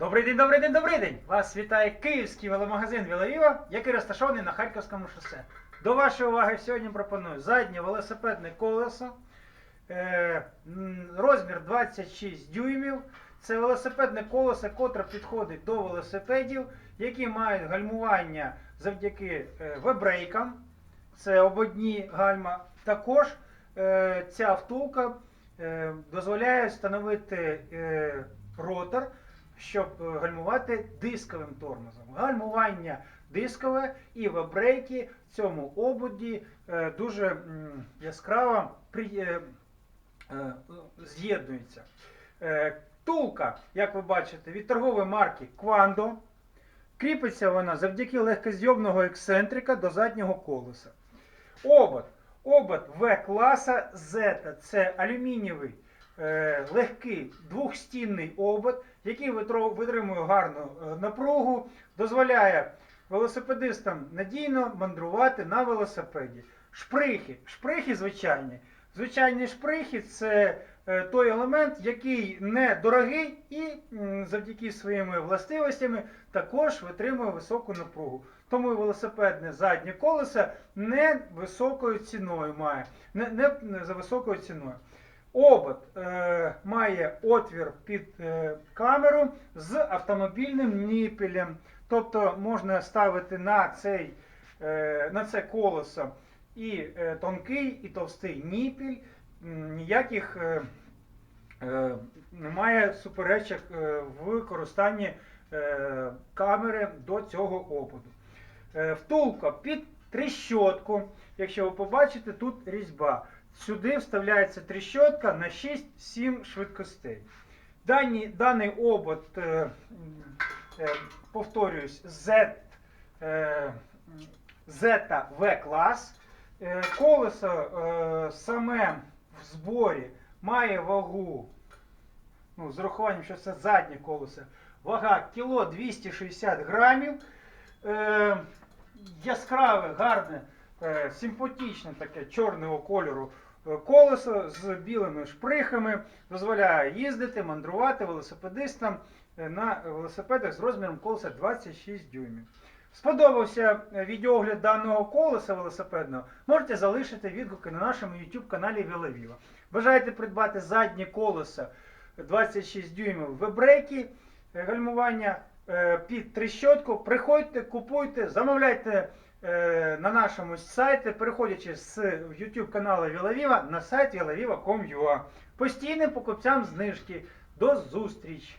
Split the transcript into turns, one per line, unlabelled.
Добрий день, добрий день, добрий день! Вас вітає київський веломагазин Вілавіва, який розташований на Харківському шосе. До вашої уваги сьогодні пропоную заднє велосипедне колесо, е, розмір 26 дюймів. Це велосипедне колесо, котре підходить до велосипедів, які мають гальмування завдяки е, вебрейкам. Це ободні гальма. Також е, ця втулка дозволяє встановити ротор, щоб е, гальмувати дисковим тормозом. Гальмування дискове і вебрейки в цьому ободі е, дуже яскраво е, з'єднуються. Е, як ви бачите, від торгової марки Quando. Кріпиться вона завдяки легкозйомного ексцентрика до заднього колеса. Обод. Обод В-класа Z. Це алюмінієвий легкий двохстінний обод, який витримує гарну е, напругу, дозволяє велосипедистам надійно мандрувати на велосипеді. Шприхи. Шприхи звичайні. Звичайні шприхи це е, той елемент, який не дорогий і завдяки своїми властивостями також витримує високу напругу. Тому і велосипедне заднє колесо не високою ціною має, не, не за високою ціною. Обод е, має отвір під е, камеру з автомобільним ніпелем. Тобто можна ставити на, цей, е, на це колесо і е, тонкий, і товстий ніпіль. Ніяких е, е, немає суперечок е, в використанні е, камери до цього ободу. Е, Втулка під тріщотку. Якщо ви побачите, тут різьба. Сюди вставляється тріщотка на 6-7 швидкостей. Дані, даний обод, е, е, повторююсь, Z, е, Zeta V клас. Е, Колесо е, саме в зборі має вагу, ну, з урахуванням, що це заднє колесо, вага кіло 260 грамів. Е, яскраве, гарне, е, симпатичне таке чорного кольору е, колесо з білими шприхами дозволяє їздити, мандрувати велосипедистам е, на велосипедах з розміром колеса 26 дюймів. Сподобався відеогляд даного колеса велосипедного, можете залишити відгуки на нашому YouTube каналі Вілавіва. Бажаєте придбати заднє колесо 26 дюймів вебрейки, е, гальмування під трещотку. Приходьте, купуйте, замовляйте е, на нашому сайті, переходячи з YouTube каналу Вілавіва на сайт vilaviva.com.ua. Постійним покупцям знижки. До зустрічі!